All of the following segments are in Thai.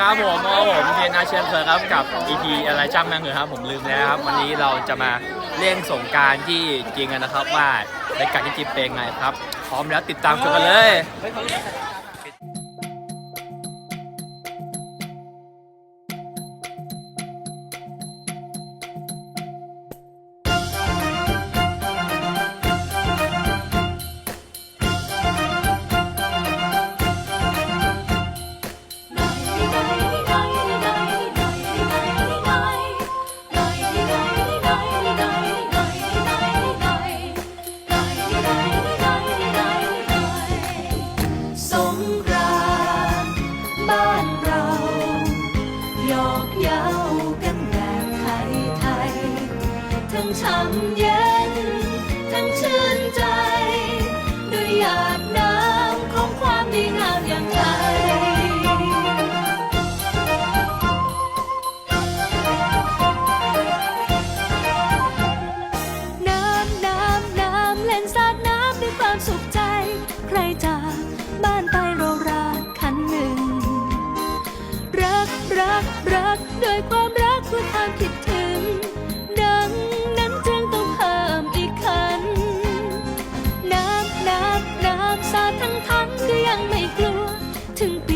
ครับผมโอ้ผมเพียนาเชียนเคยครับกับ EP อะไรจ้างแม่งเหรอครับผมลืมแล้วครับ วันนี้เราจะมาเล่นสงการที่จริงกันนะครับว่าในการที่จิบเป็นไงครับ พร้อมแล้วติดตามชมกันเลย ช้ำเย็น ทั้งชื่นใจ ด้วยหยาดน้ำของความดีงามอย่างไทยน้ำน้ำน้ำเล่นสาดน้ำด้วยความสุขใจ ใครจากบ้านไปเรารักคันหนึ่ง รักรักรักด้วยความรักด้วยความคิดามสาทั้งทั้งก็ยังไม่กลัว ถึงปี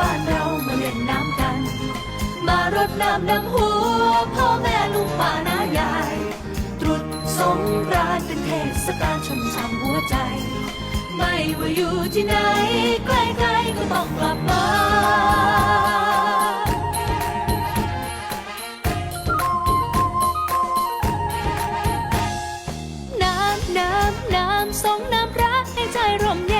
บ้านเรามาเล่นน้ำกัน มารดน้ำดำหัวพ่อแม่ลุงป้าน้ายาย ตรุษสงกรานต์เป็นเทศกาลชมฉ่ำหัวใจ ไม่ว่าอยู่ที่ไหนใกล้ๆก็ต้องกลับบ้าน้ำน้ำน้ำสงน้ำพระให้ใจร่มเย็น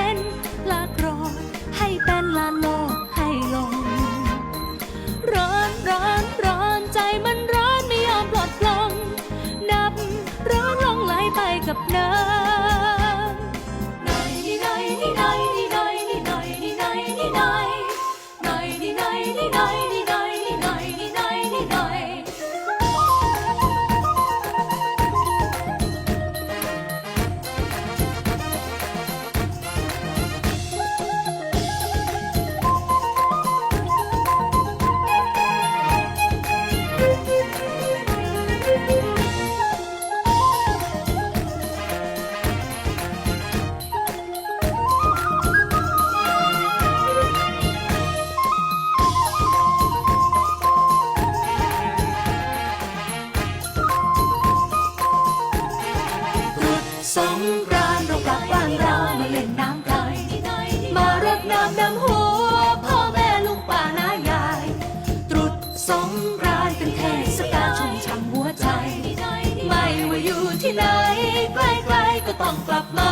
ที่ไหนใกล้ๆก็ต้องกลับมา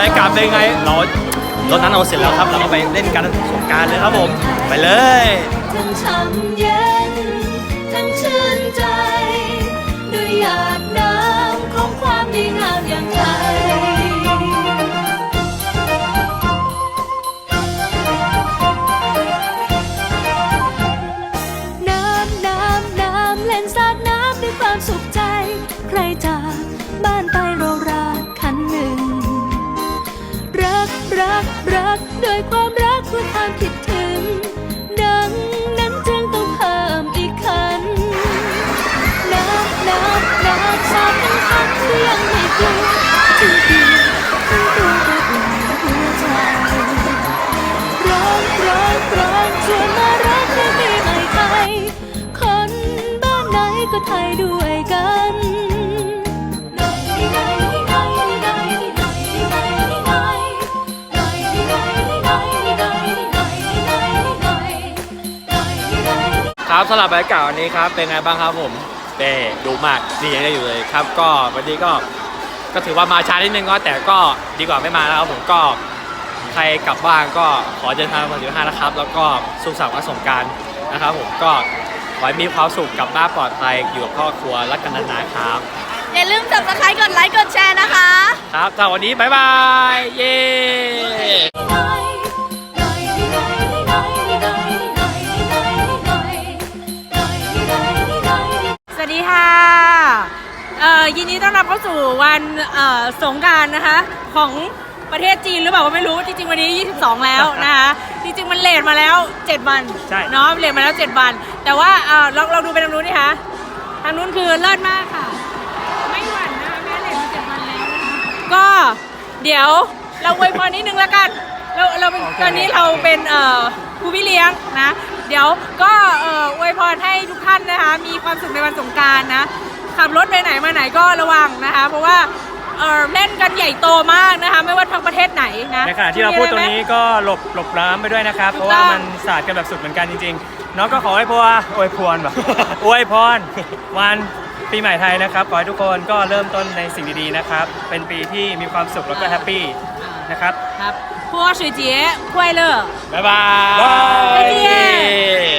บรรยากาศเป็นไงเรารถนั้นเราเสร็จแล้วครับ เราก็ไปเล่นกันสงการเลยครับผม ไปเลยทั้งช้ำเย็นทั้งชื่นใจด้วยอยากได้ รักรักรักด้วยความรักด้วยความคิดถึง ดังนั้นจึงต้องเพิ่มอีกคันนับนับนับสามทั้งคันที่ยังไม่กลัวที่เดียวทั้งตัวก็อุ่นหัวใจร้องร้องร้องชวนมารักให้ปีใหม่ไทยคนบ้านไหนก็ไทยด้วยกัน ครับสำหรับบรรยากาศวันนี้ครับ เป็นไงบ้างครับผมเต้ดูมากนี่ยังได้อยู่เลยครับ ก็วันนี้ก็ก็ถือว่ามาช้านิดนึงก็แต่ก็ดีกว่าไม่มาแล้วครับผมก็ใครกลับบ้านก็ขอเดินทางมาถึงห้านะครับ แล้วก็สุขสันต์วันสงกรารนะครับผมก็ขอให้มีความสุขกลับบ้านปลอดภัยอยู่กับครอบครัวรักกันนานๆครับ อย่าลืมสับสไครต์กดไลค์กดแชร์นะคะ ครับสำหรับวันนี้บ๊ายบาย เย้ส วัสดีค่ะเอ่อยินดีต้อนรับเข้าสู่วันเอ่อสงกรารนะคะ ของประเทศจีนหรือเปล่าก็ไม่รู้จริงๆวันนี้ 22 แล้วนะคะจริงๆมันเลทมาแล้ว 7 วันใช่ เนาะเลทมาแล้ว 7 วัน แต่ว่าเอ่อเราเราดูไปทางนู้นนี่คะทางนู้นคือเลิศมากค่ะ ไม่หวั่นนะคะแม้เลทมา7วันแล้วนะคะก็เดี๋ยวเราอวยพรนิดนึงละกัน เราเราเป็นตอนนี้เราเป็นเอ่อผู้พี่เลี้ยงนะ เดี๋ยวก็เอ่ออวยพรให้ทุกท่านนะคะ มีความสุขในวันสงกรารนะ ขับรถไปไหนมาไหนก็ระวังนะคะ เพราะว่าเอ่อเล่นกันใหญ่โตมากนะคะ ไม่ว่าทั้งประเทศไหนนะในขณะที่เราพูดตรงมีอะไไหมนี้ก็หลบหลบน้ำไปด้วยนะครับ ถูเพกราะต้องว่ามันสาดกันแบบสุดเหมือนกันจริงๆน้องก็ขอให้พัวอวยพรแบบ อวยพรวันปีใหม่ไทยนะครับขอให้ทุกคนก็เริ่มต้นในสิ่งดีๆนะครับ เป็นปีที่มีความสุขแล้วก็แฮปปี้นะครับ ครับ 泼水节快乐。拜拜。再见。